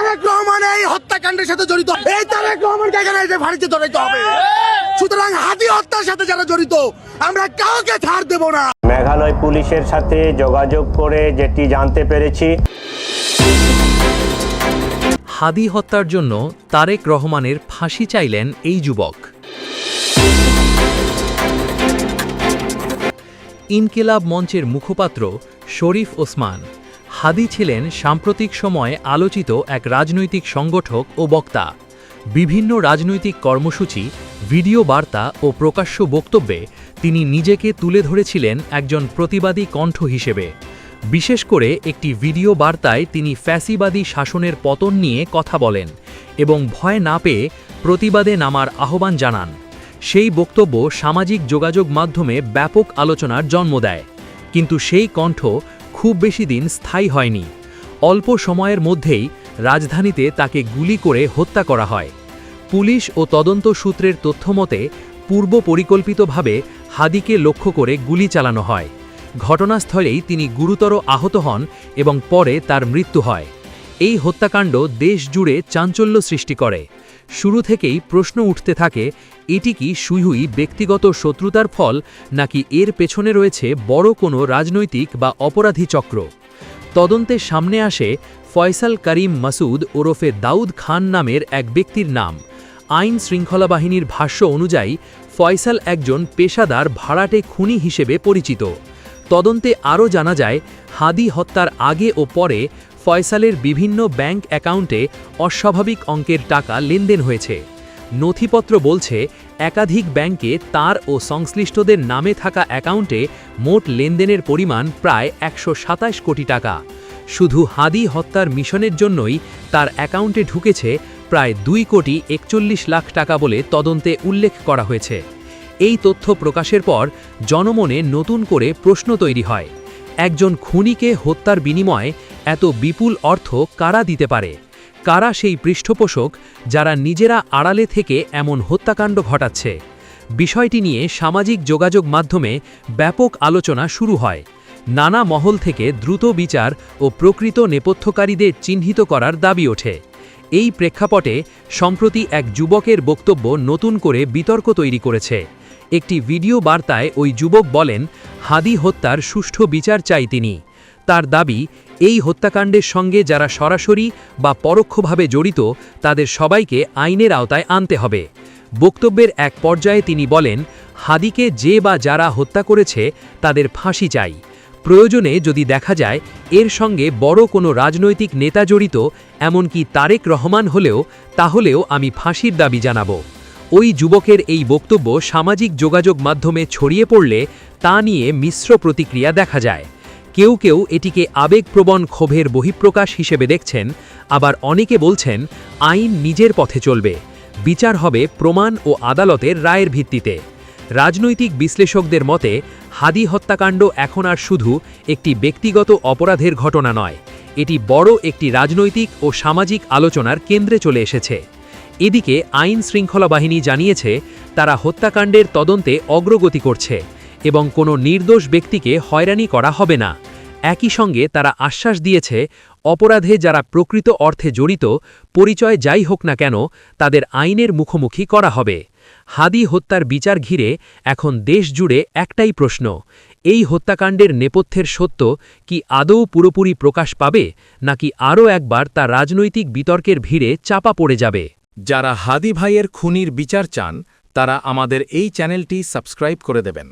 তারেক রহমান এই হত্যাকাণ্ডের সাথে জড়িত। এই তারেক রহমানকে এখানে এসে ফাঁড়িতে ধরাইতে হবে। সুতরাং হাদি হত্যার সাথে যারা জড়িত আমরা কাউকে ছাড় দেব না। মেঘালয় পুলিশের সাথে যোগাযোগ করে যেটি জানতে পেরেছি। হাদি হত্যার জন্য তারেক রহমানের ফাঁসি চাইলেন এই যুবক। ইনকিলাব মঞ্চের মুখপাত্র শরীফ ওসমান। হাদি ছিলেন সাম্প্রতিক সময়ে আলোচিত এক রাজনৈতিক সংগঠক ও বক্তা। বিভিন্ন রাজনৈতিক কর্মসূচি, ভিডিও বার্তা ও প্রকাশ্য বক্তব্যে তিনি নিজেকে তুলে ধরেছিলেন একজন প্রতিবাদী কণ্ঠ হিসেবে। বিশেষ করে একটি ভিডিও বার্তায় তিনি ফ্যাসিবাদী শাসনের পতন নিয়ে কথা বলেন এবং ভয় না পেয়ে প্রতিবাদে নামার আহ্বান জানান। সেই বক্তব্য সামাজিক যোগাযোগ মাধ্যমে ব্যাপক আলোচনার জন্ম দেয়। কিন্তু সেই কণ্ঠ খুব বেশি দিন স্থায়ী হয়নি। অল্প সময়ের মধ্যেই রাজধানীতে তাকে গুলি করে হত্যা করা হয়। পুলিশ ও তদন্ত সূত্রের তথ্যমতে পূর্ব পরিকল্পিতভাবে হাদিকে লক্ষ্য করে গুলি চালানো হয়। ঘটনাস্থলেই তিনি গুরুতর আহত হন এবং পরে তার মৃত্যু হয়। এই হত্যাকাণ্ড দেশ জুড়ে চাঞ্চল্য সৃষ্টি করে। শুরু থেকেই প্রশ্ন উঠতে থাকে, এটি কি সুইহুই ব্যক্তিগত শত্রুতার ফল, নাকি এর পেছনে রয়েছে বড় কোনো রাজনৈতিক বা অপরাধী চক্র? তদন্তে সামনে আসে ফয়সাল করিম মাসুদ ওরফে দাউদ খান নামের এক ব্যক্তির নাম। আইন শৃঙ্খলা বাহিনীর ভাষ্য অনুযায়ী, ফয়সাল একজন পেশাদার ভাড়াটে খুনি হিসেবে পরিচিত। তদন্তে আরও জানা যায়, হাদি হত্যার আগে ও পরে ফয়সালের বিভিন্ন ব্যাংক অ্যাকাউন্টে অস্বাভাবিক অঙ্কের টাকা লেনদেন হয়েছে। নথিপত্র বলছে, একাধিক ব্যাংকে তার ও সংশ্লিষ্টদের নামে থাকা অ্যাকাউন্টে মোট লেনদেনের পরিমাণ প্রায় একশো সাতাশ কোটি টাকা। শুধু হাদি হত্যার মিশনের জন্যই তার অ্যাকাউন্টে ঢুকেছে প্রায় দুই কোটি একচল্লিশ লাখ টাকা বলে তদন্তে উল্লেখ করা হয়েছে। এই তথ্য প্রকাশের পর জনমনে নতুন করে প্রশ্ন তৈরি হয়। একজন খুনিকে হত্যার বিনিময়ে এত বিপুল অর্থ কারা দিতে পারে? কারা সেই পৃষ্ঠপোষক যারা নিজেরা আড়ালে থেকে এমন হত্যাকাণ্ড ঘটাচ্ছে? বিষয়টি নিয়ে সামাজিক যোগাযোগ মাধ্যমে ব্যাপক আলোচনা শুরু হয়। নানা মহল থেকে দ্রুত বিচার ও প্রকৃত নেপথ্যকারীদের চিহ্নিত করার দাবি ওঠে। এই প্রেক্ষাপটে, সম্প্রতি এক যুবকের বক্তব্য নতুন করে বিতর্ক তৈরি করেছে। একটি ভিডিও বার্তায় ওই যুবক বলেন, হাদি হত্যার সুষ্ঠু বিচার চাই তিনি। তার দাবি এই হত্যাকাণ্ডের সঙ্গে যারা সরাসরি বা পরোক্ষভাবে জড়িত, তাদের সবাইকে আইনের আওতায় আনতে হবে। বক্তব্যের এক পর্যায়ে তিনি বলেন, হাদিকে যে বা যারা হত্যা করেছে, তাদের ফাঁসি চাই। প্রয়োজনে যদি দেখা যায়, এর সঙ্গে বড় কোনো রাজনৈতিক নেতা জড়িত, এমনকি তারেক রহমান হলেও, তাহলেও আমি ফাঁসির দাবি জানাব। ওই যুবকের এই বক্তব্য সামাজিক যোগাযোগ মাধ্যমে ছড়িয়ে পড়লে, তা নিয়ে মিশ্র প্রতিক্রিয়া দেখা যায়। কেউ কেউ এটিকে আবেগপ্রবণ ক্ষোভের বহিঃপ্রকাশ হিসেবে দেখছেন, আবার অনেকে বলছেন আইন নিজের পথে চলবে। বিচার হবে প্রমাণ ও আদালতের রায়ের ভিত্তিতে। রাজনৈতিক বিশ্লেষকদের মতে, হাদি হত্যাকাণ্ড এখন আর শুধু একটি ব্যক্তিগত অপরাধের ঘটনা নয়, এটি বড় একটি রাজনৈতিক ও সামাজিক আলোচনার কেন্দ্রে চলে এসেছে। এদিকে আইন শৃঙ্খলা বাহিনী জানিয়েছে, তারা হত্যাকাণ্ডের তদন্তে অগ্রগতি করছে। এবং কোনো নির্দোষ ব্যক্তিকে হয়রানি করা হবে না। একই সঙ্গে তারা আশ্বাস দিয়েছে, অপরাধে যারা প্রকৃত অর্থে জড়িত, পরিচয় যাই হোক না কেন, তাদের আইনের মুখোমুখি করা হবে। হাদি হত্যার বিচার ঘিরে এখন দেশ জুড়ে একটাই প্রশ্ন, এই হত্যাকাণ্ডের নেপথ্যের সত্য কি আদৌ পুরোপুরি প্রকাশ পাবে, নাকি আরও একবার তা রাজনৈতিক বিতর্কের ভিড়ে চাপা পড়ে যাবে? যারা হাদি ভাইয়ের খুনির বিচার চান, তারা আমাদের এই চ্যানেলটি সাবস্ক্রাইব করে দেবেন।